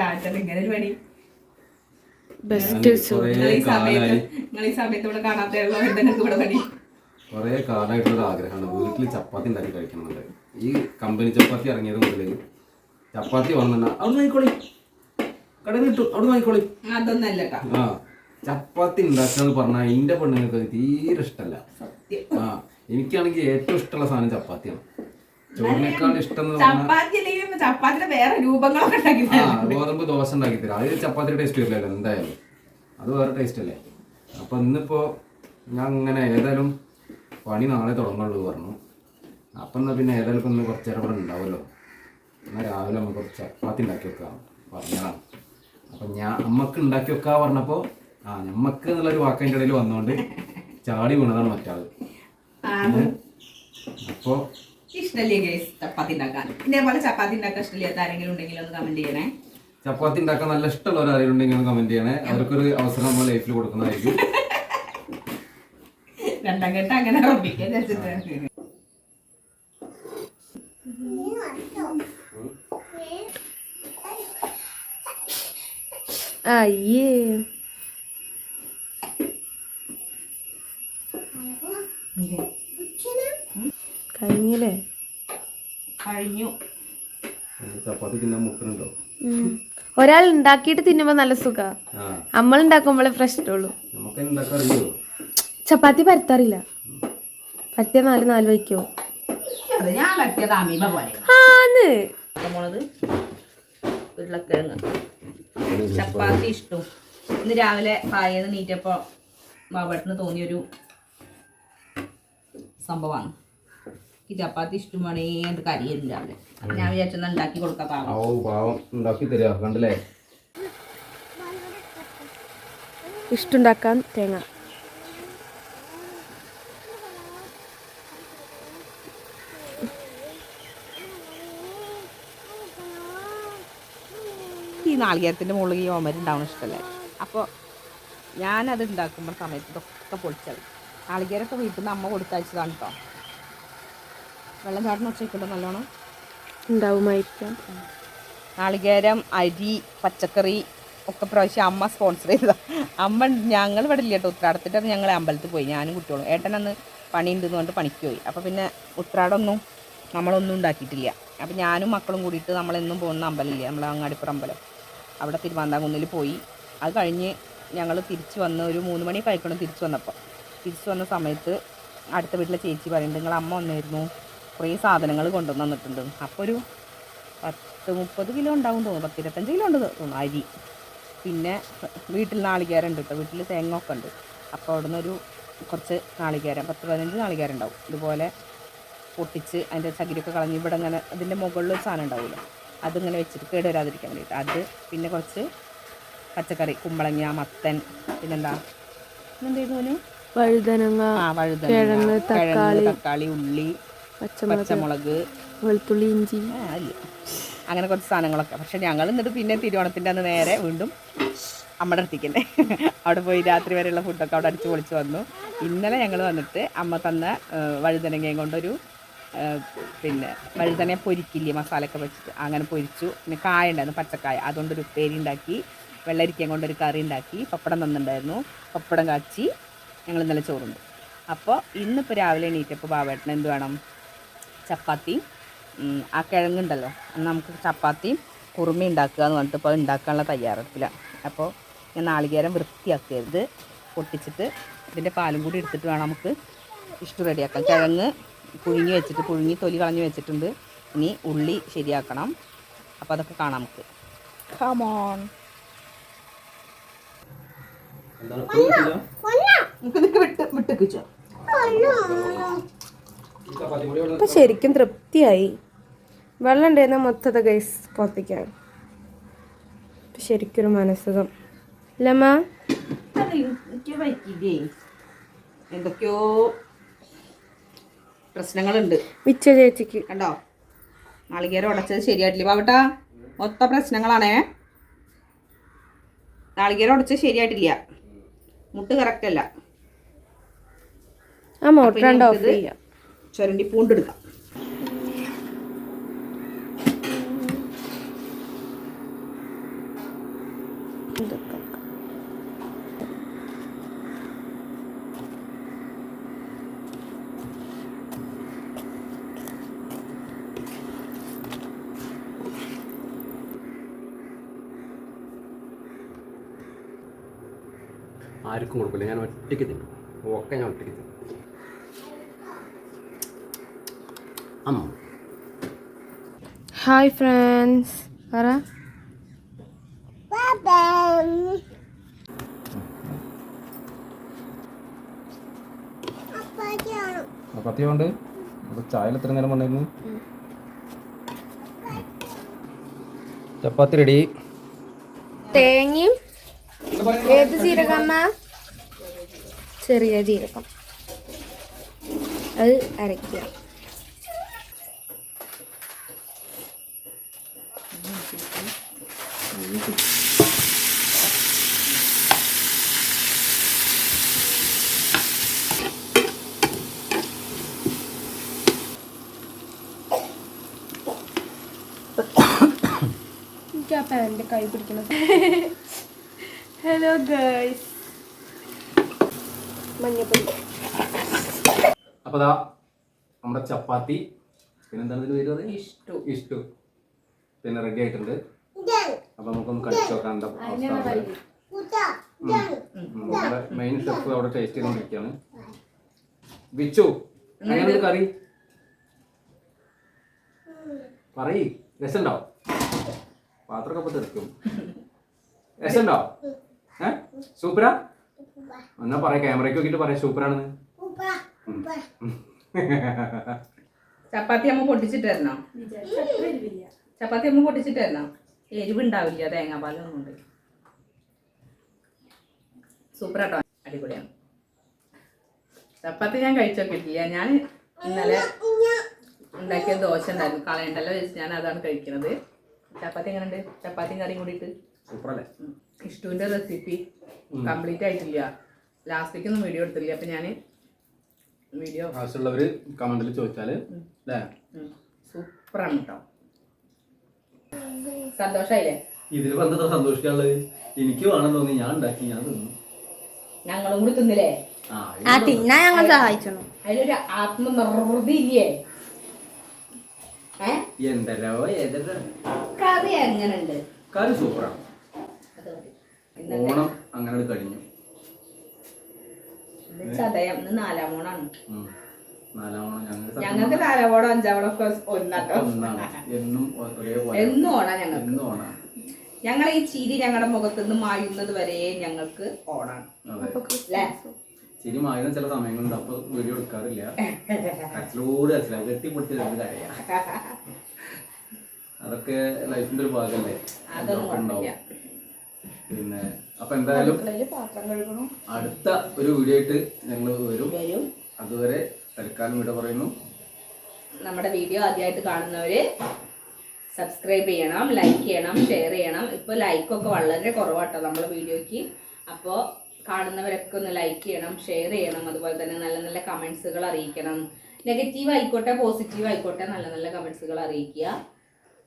രാത്രി ഇങ്ങനെ ഒരു പണി? ബെസ്റ്റ് നിങ്ങൾ ഈ സമയത്ത് ഇവിടെ ഇവിടെ പണി. കുറേ കാലമായിട്ടുള്ള ആഗ്രഹമാണ്. വീട്ടിൽ ചപ്പാത്തി ഉണ്ടാക്കി കഴിക്കണമെന്നുണ്ട്. ഈ കമ്പനി ചപ്പാത്തി ഇറങ്ങിയത് മുതൽ ചപ്പാത്തി വന്നിട്ട് അവിടെ വാങ്ങിക്കോളി. കടയിൽ കിട്ടും. അവിടെ വാങ്ങിക്കോളി. അതൊന്നല്ല കേട്ടോ ആ ചപ്പാത്തി ഉണ്ടാക്കാന്ന് പറഞ്ഞാൽ എന്റെ പെണ്ണുങ്ങൾക്ക് തീരെ ഇഷ്ടമല്ല സത്യം. ആ എനിക്കാണെങ്കിൽ ഏറ്റവും ഇഷ്ടമുള്ള സാധനം ചപ്പാത്തിയാണ്. ചോറിനേക്കാൾ ഇഷ്ടം എന്ന് പറഞ്ഞാൽ ചപ്പാത്തി അല്ലെങ്കിൽ ചപ്പാത്തിന്റെ വേറെ രൂപങ്ങളൊക്കെ ഉണ്ടാക്കി ആ ഗോതമ്പ് ദോശ ഉണ്ടാക്കി തരാം അത് ചപ്പാത്തിയുടെ ടേസ്റ്റ് വരില്ലല്ലോ എന്തായാലും. അത് വേറെ ടേസ്റ്റ് അല്ലേ? അപ്പൊ ഇന്നിപ്പോ ഞാൻ അങ്ങനെ ഏതായാലും പണി നാളെ തുടങ്ങുള്ളൂ പറഞ്ഞു. അപ്പം പിന്നെ ഏതായാലും ഒന്ന് കുറച്ച് നേരം ഇവിടെ ഉണ്ടാവുമല്ലോ. എന്നാൽ രാവിലെ നമുക്ക് കുറച്ച് ചപ്പാത്തി ഉണ്ടാക്കി വെക്കാം പറഞ്ഞതാണ്. അപ്പം ഞാൻ അമ്മയ്ക്ക് ഉണ്ടാക്കി വെക്കാ പറഞ്ഞപ്പോൾ ആ ഞമ്മക്ക് എന്നുള്ളൊരു വാക്കതിന്റെ ഇടയിൽ വന്നുകൊണ്ട് ചാടി വീണതാണ് മറ്റാൾ. അപ്പോൾ ഇഷ്ടല്ലേ ഗൈസ് ചപ്പാത്തി ഉണ്ടാക്കാൻ. ഇതേപോലെ ചപ്പാത്തി ഉണ്ടാക്കാൻ ഇഷ്ടമില്ലാത്ത ആരെങ്കിലും ഉണ്ടെങ്കിൽ ഒന്ന് കമന്റ് ചെയ്യണേ. ചപ്പാത്തി ഉണ്ടാക്കാൻ നല്ല ഇഷ്ടമുള്ളവർ ആരെങ്കിലും ഉണ്ടെങ്കിൽ കമന്റ് ചെയ്യണേ. അവർക്കൊരു അവസരം നമ്മൾ ലൈഫിൽ കൊടുക്കുന്നതായിരിക്കും. രണ്ടാം ഘട്ടം അങ്ങനെ ഉറപ്പിക്കാൻ വിചാരിച്ചിട്ട് അയ്യേ തിന്നാൻ. ഒരാൾ ഉണ്ടാക്കിയിട്ട് തിന്നുമ്പോ നല്ല സുഖ. അമ്മൾ നമ്മൾ ഉണ്ടാക്കുമ്പോഴേ പ്രശ്നമുള്ളൂ നമുക്ക് ഉണ്ടാക്കാൻ അറിയോ ചപ്പാത്തി പരത്താറില്ല. പരത്തിയ നാല് നാല് വയ്ക്കോ? അത് ഞാൻ പറ്റിയത് അമീബ പോലെ. ആന്ന്. ഉരുളക്കിഴങ്ങ്. ചപ്പാത്തി ഇഷ്ടം. ഇന്ന് രാവിലെ പായെന്ന് നീറ്റപ്പോ മാവട്ടിന് തോന്നിയൊരു സംഭവമാണ് ഈ ചപ്പാത്തി ഇഷ്ടമാണേ അത് കരിയല്ല ഞാൻ വിചാരിച്ചൊന്ന് ഉണ്ടാക്കി കൊടുക്കാം പാവം. ഓ പാവം. ഉണ്ടാക്കി തരാ കണ്ടല്ലേ? ഇഷ്ടണ്ടാക്കാൻ തേങ്ങ. ഈ നാളികേരത്തിന്റെ മുകളിൽ ഈ ഓമരി ഉണ്ടാവണം ഇഷ്ടമല്ലേ അപ്പോൾ ഞാനത് ഉണ്ടാക്കുമ്പോൾ സമയത്ത് ഇതൊക്കെ പൊളിച്ചത്. നാളികേരമൊക്കെ വീട്ടിൽ നിന്ന് അമ്മ കൊടുത്തയച്ചതാണ് കേട്ടോ വെള്ളം ചാടുന്ന ഉച്ചയ്ക്കുണ്ടോ നല്ലോണം ഉണ്ടാവുമായിരിക്കാം. നാളികേരം അരി പച്ചക്കറി ഒക്കെ പ്രാവശ്യം അമ്മ സ്പോൺസർ ചെയ്തതാ. അമ്മ ഞങ്ങൾ ഇവിടെ ഇല്ല കേട്ടോ ഉത്രാടത്തിന്റെ ഞങ്ങൾ അമ്പലത്തിൽ പോയി. ഞാനും കുട്ടികളും. ഏട്ടൻ അന്ന് പണിയുണ്ടെന്ന് പറഞ്ഞിട്ട് പണിക്ക് പോയി. അപ്പോൾ പിന്നെ ഉത്രാടമൊന്നും നമ്മളൊന്നും ഉണ്ടാക്കിയിട്ടില്ല. അപ്പോൾ ഞാനും മക്കളും കൂടിയിട്ട് നമ്മളെന്നും പോകുന്ന അമ്പലമില്ലേ? നമ്മൾ അങ്ങാടിപ്പുറം അമ്പലം. അവിടെ തിരുവനന്തപുരം പോയി. അത് കഴിഞ്ഞ് ഞങ്ങൾ തിരിച്ച് വന്ന് ഒരു മൂന്ന് മണി കഴിക്കണം തിരിച്ച് വന്നപ്പോൾ തിരിച്ച് വന്ന സമയത്ത് അടുത്ത വീട്ടിലെ ചേച്ചി പറയുന്നുണ്ട് നിങ്ങൾ അമ്മ വന്നിരുന്നു കുറേ സാധനങ്ങൾ കൊണ്ടുവന്നിട്ടുണ്ട് തന്നിട്ടുണ്ട്. അപ്പോൾ ഒരു പത്ത് മുപ്പത് കിലോ ഉണ്ടാവും തോന്നുന്നു. പത്ത് ഇരുപത്തഞ്ച് കിലോ ഉണ്ട് തോന്നുന്നു അരി. പിന്നെ വീട്ടിൽ നാളികേരം ഉണ്ട് കേട്ടോ വീട്ടിൽ തേങ്ങ ഒക്കെ ഉണ്ട്. അപ്പോൾ അവിടുന്ന് ഒരു കുറച്ച് നാളികേരം പത്ത് പതിനഞ്ച് നാളികേരം ഉണ്ടാവും. ഇതുപോലെ പൊട്ടിച്ച് അതിന്റെ ചകിരിയൊക്കെ കളഞ്ഞ് ഇവിടെ ഇങ്ങനെ അതിന്റെ മുകളിൽ ഒരു സാധനം ഉണ്ടാവുമല്ലോ അതിങ്ങനെ വെച്ചിട്ട് കേട് വരാതിരിക്കാൻ വേണ്ടിയിട്ട്. അത് പിന്നെ കുറച്ച് പച്ചക്കറി കുമ്പളങ്ങ മത്തൻ പിന്നെന്താ? പിന്നെന്തായിരുന്നു? വഴുതനങ്ങ ആ വഴുതനങ്ങ. തക്കാളി ഉള്ളി പച്ചമുളക് വെളുത്തുള്ളി ഇഞ്ചി. അങ്ങനെ കുറച്ച് സാധനങ്ങളൊക്കെ. പക്ഷെ ഞങ്ങൾ എന്നിട്ട് പിന്നെ തിരുവോണത്തിന്റെ അന്ന് നേരെ വീണ്ടും അമ്മയുടെ അടുത്തേക്കന്നെ അവിടെ പോയി രാത്രി വരെയുള്ള ഫുഡൊക്കെ അവിടെ അടിച്ച് പൊളിച്ച് വന്നു. ഇന്നലെ ഞങ്ങൾ വന്നിട്ട് അമ്മ തന്ന വഴുതനങ്ങയും കൊണ്ടൊരു പിന്നെ വഴുതനങ്ങ പൊരിക്കില്ലേ മസാലയൊക്കെ വെച്ചിട്ട് അങ്ങനെ പൊരിച്ചു. പിന്നെ കായ ഉണ്ടായിരുന്നു പച്ചക്കായ. അതുകൊണ്ടൊരു ഉപ്പേരി ഉണ്ടാക്കി വെള്ളരിക്കയും കൊണ്ടൊരു കറി ഉണ്ടാക്കി പപ്പടം തന്നിട്ടുണ്ടായിരുന്നു. പപ്പടം കാച്ചി ഞങ്ങൾ ഇന്നലെ ചോറുണ്ട്. അപ്പോൾ ഇന്നിപ്പോൾ രാവിലെ എണീറ്റപ്പോൾ ബാബേട്ടന് എന്ത് വേണം? ചപ്പാത്തി ആ കിഴങ്ങുണ്ടല്ലോ. അന്ന് നമുക്ക് ചപ്പാത്തിയും കുറുമി ഉണ്ടാക്കുക എന്ന് പറഞ്ഞിട്ട് ഇപ്പോൾ ഉണ്ടാക്കാനുള്ള തയ്യാറെടുപ്പിലാണ് അപ്പോൾ ഞാൻ നാളികേരം വൃത്തിയാക്കരുത്. പൊട്ടിച്ചിട്ട് ഇതിന്റെ പാലും കൂടി എടുത്തിട്ട് വേണം നമുക്ക് ഇഷ്ടം റെഡിയാക്കാം കിഴങ്ങ് പുഴുങ്ങി വെച്ചിട്ട് പുഴുങ്ങി തൊലി കളഞ്ഞ് വെച്ചിട്ടുണ്ട്. ഇനി ഉള്ളി ശരിയാക്കണം. അപ്പോൾ അതൊക്കെ കാണാം നമുക്ക്. കമോൺ? നിനക്ക് വിട്ട് വിട്ടിക്കിച്ചോ ഈ ഇപ്പൊ ശരിക്കും തൃപ്തിയായി. വെള്ളം ഉണ്ടായിരുന്ന മൊത്തത്തെ ഗൈസ് പുറത്തേക്കാണ്. ശരിക്കൊരു മനസ്സുഖം. ഇല്ലമ്മ എന്തൊക്കെയോ പ്രശ്നങ്ങളുണ്ട്. മിച്ച ചേച്ചിക്ക്? കണ്ടോ? നാളികേരം ഉടച്ചത് ശരിയായിട്ടില്ല. പാവട്ട മൊത്ത പ്രശ്നങ്ങളാണേ. നാളികേരം ഉടച്ചത് ശരിയായിട്ടില്ല. മുട്ട് കറക്റ്റ് അല്ല. ആ മോട്ടർ ഉണ്ടോ ഓഫ് ചെയ്യാം. ചുരണ്ടി പൂണ്ടെടുക്കാം. ആർക്കും കൊടുക്കില്ല ഞാൻ ഒറ്റയ്ക്ക് തിന്നും. ഒക്കെ ഞാൻ ഒറ്റയ്ക്ക് തിന്നും. ഹായ് ഫ്രണ്ട്സ് പറ. അപ്പോൾ ചായയിൽ എത്ര നേരം കൊണ്ടായിരുന്നു ചപ്പാത്തി റെഡി തേങ്ങയും ഏത് ജീരകമ്മ ചെറിയ ജീരകം. അത് അരയ്ക്കുക. എനിക്ക് കൈ പിടിക്കുന്നത്. ഹലോ ഗേൾസ് മഞ്ഞപ്പൊടി. അപ്പോൾ ദാ നമ്മുടെ ചപ്പാത്തി. പിന്നെന്താണ് ഇതിന് പേര് പറയും ഇഷ്ടു. ഇഷ്ടു. പിന്നെ റെഡി ആയിട്ടുണ്ട്. അപ്പൊ നമുക്കൊന്ന് കഴിച്ചു നോക്കാം എന്താ നമ്മുടെ മെയിൻ ഷെഫ് അവിടെ ടേസ്റ്റ് ചെയ്തുകൊണ്ടിരിക്കുകയാണ് വിച്ചു എങ്ങനെയുണ്ട് കറി? പറയ്. രസമുണ്ടോ? പാത്രമൊക്കെ തീർക്കും രസമുണ്ടോ? ഏ? സൂപ്പറാ? എന്നാ പറയാ ക്യാമറയ്ക്ക് നോക്കിട്ട് പറയാം സൂപ്പറാണെന്ന്. ചപ്പാത്തി അമ്മ പൊട്ടിച്ചിട്ടായിരുന്നോ? ചപ്പാത്തി അമ്മ പൊട്ടിച്ചിട്ടായിരുന്നോ? എരിവുണ്ടാവില്ല തേങ്ങാപ്പാലൊന്നും ഉണ്ട് സൂപ്പറാട്ടോ അടിപൊളിയാണ്. ചപ്പാത്തി ഞാൻ കഴിച്ചു ഞാൻ ഇന്നലെ ഉണ്ടാക്കിയ ദോശ ഉണ്ടായിരുന്നു. കളയണ്ടല്ലോ ഞാൻ അതാണ് കഴിക്കുന്നത് ചപ്പാത്തി എങ്ങനെയുണ്ട്? ചപ്പാത്തിയും കറിയും കൂടിയിട്ട്. സൂപ്പറല്ലേ. ഇഷ്ടുവിന്റെ റെസിപ്പി കംപ്ലീറ്റ് ആയിട്ടില്ല. ലാസ്റ്റിക്കൊന്നും വീഡിയോ എടുത്തില്ല. അപ്പം ഞാൻ വീഡിയോ ആവശ്യമുള്ളവർ കമന്റിൽ ചോദിച്ചാൽ അല്ലേ സൂപ്പറാണ് കേട്ടോ സന്തോഷമായില്ലേ ഇതിൽ വന്നത് സന്തോഷിക്കാനുള്ളത്? എനിക്ക് വേണം തോന്നി. ഞാൻ ഉണ്ടാക്കി. ഞാൻ തിന്നു. ഞങ്ങളും കൂടി തിന്നില്ലേ? ആ തിന്നാ. ഞങ്ങൾ സഹായിച്ചു അതിലൊരു ആത്മനിർവൃതി ഇല്ലേ? എന്തല്ലോ ഏതല്ലോ കറി എങ്ങനെയുണ്ട് കറി സൂപ്പറാണ്. ഓണം അങ്ങനെ കഴിഞ്ഞു. ചതയം. നാലാം ഓണാണ്. ഞങ്ങൾക്ക് നാലാം ഓണം അഞ്ചാം ഓണം ഒക്കെ ഒന്നാട്ടോ. എന്നും ഓണാ ഞങ്ങൾക്ക് ഞങ്ങൾ ഈ ചിരി ഞങ്ങളുടെ മുഖത്ത് നിന്ന് മായുന്നത് വരെ ഞങ്ങൾക്ക് ഓണാണ്. അല്ലേ? ശരി മായുന്ന ചില സമയങ്ങളുണ്ട്. അപ്പൊ വീഡിയോ എടുക്കാറില്ല. കെട്ടിപ്പൊടിച്ച് രണ്ട് കരയാ. അതൊക്കെ ലൈഫിന്റെ ഒരു ഭാഗമല്ലേ ഉണ്ടാവും. പിന്നെ അപ്പൊ എന്തായാലും അടുത്ത ഒരു വീഡിയോ ആയിട്ട് ഞങ്ങൾ വരും. വരും. അതുവരെ തൽക്കാലം ഇവിടെ പറയുന്നു. നമ്മുടെ വീഡിയോ ആദ്യമായിട്ട് കാണുന്നവര് സബ്സ്ക്രൈബ് ചെയ്യണം ലൈക്ക് ചെയ്യണം ഷെയർ ചെയ്യണം. ഇപ്പോൾ ലൈക്കൊക്കെ വളരെ കുറവാട്ടോ നമ്മുടെ വീഡിയോക്ക് അപ്പോൾ കാണുന്നവരൊക്കെ ഒന്ന് ലൈക്ക് ചെയ്യണം ഷെയർ ചെയ്യണം. അതുപോലെ തന്നെ നല്ല നല്ല കമന്റ്സുകൾ അറിയിക്കണം. നെഗറ്റീവ് ആയിക്കോട്ടെ പോസിറ്റീവ് ആയിക്കോട്ടെ നല്ല നല്ല കമന്റ്സുകൾ അറിയിക്കുക.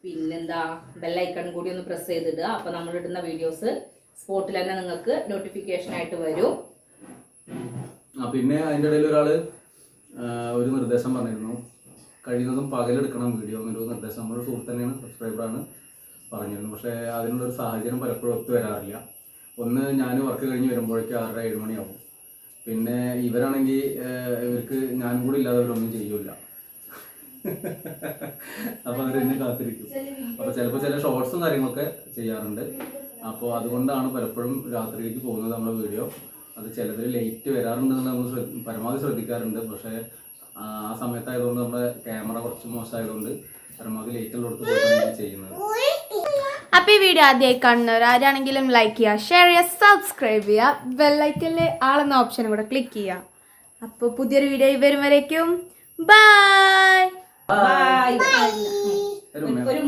പിന്നെന്താ ബെല്ലൈക്കൺ കൂടി ഒന്ന് പ്രസ് ചെയ്തിടുക. അപ്പോൾ നമ്മളിടുന്ന വീഡിയോസ് സ്പോട്ടിൽ തന്നെ നിങ്ങൾക്ക് നോട്ടിഫിക്കേഷൻ ആയിട്ട് വരും. പിന്നെ അതിന്റെ ഇടയിൽ ഒരാൾ ഒരു നിർദ്ദേശം പറഞ്ഞിരുന്നു. കഴിയുന്നതും പകലെടുക്കണം വീഡിയോ എന്നൊരു നിർദ്ദേശം. നമ്മുടെ സുഹൃത്ത് തന്നെയാണ് സബ്സ്ക്രൈബറാണ് പറഞ്ഞിരുന്നു പക്ഷേ അതിനുള്ളൊരു സാഹചര്യം പലപ്പോഴും ഒത്തു വരാറില്ല. ഒന്ന് ഞാൻ വർക്ക് കഴിഞ്ഞ് വരുമ്പോഴേക്കും ആറര ഏഴ് മണിയാവും. പിന്നെ ഇവരാണെങ്കിൽ ഇവർക്ക് ഞാനും കൂടി ഇല്ലാതെ ഇവരൊന്നും ചെയ്യൂല അപ്പോൾ അവരെന്നെ കാത്തിരിക്കും. അപ്പോൾ ചിലപ്പോൾ ചില ഷോർട്സും കാര്യങ്ങളൊക്കെ ചെയ്യാറുണ്ട്. അപ്പോൾ അതുകൊണ്ടാണ് പലപ്പോഴും രാത്രിയിലേക്ക് പോകുന്നത് നമ്മുടെ വീഡിയോ അത് ചിലതിൽ ലേറ്റ് വരാറുണ്ടെന്ന് നമ്മൾ പരമാവധി ശ്രദ്ധിക്കാറുണ്ട്. പക്ഷേ ആ സമയത്തായതുകൊണ്ട് നമ്മുടെ ക്യാമറ കുറച്ച് മോശമായതുകൊണ്ട് പരമാവധി ലേറ്റ് ഉള്ളിടത്ത് പോയിട്ടാണ് ചെയ്യുന്നത്. അപ്പൊ ഈ വീഡിയോ ആദ്യമായി കാണുന്നവർ ആരാണെങ്കിലും ലൈക്ക് ചെയ്യുക ഷെയർ ചെയ്യുക സബ്സ്ക്രൈബ് ചെയ്യുക ബെല്ലൈക്കനിലെ ആളെന്ന ഓപ്ഷനും കൂടെ ക്ലിക്ക് ചെയ്യുക. അപ്പോൾ പുതിയൊരു വീഡിയോ വരും വരേക്കും ബൈ ബൈ ഒരു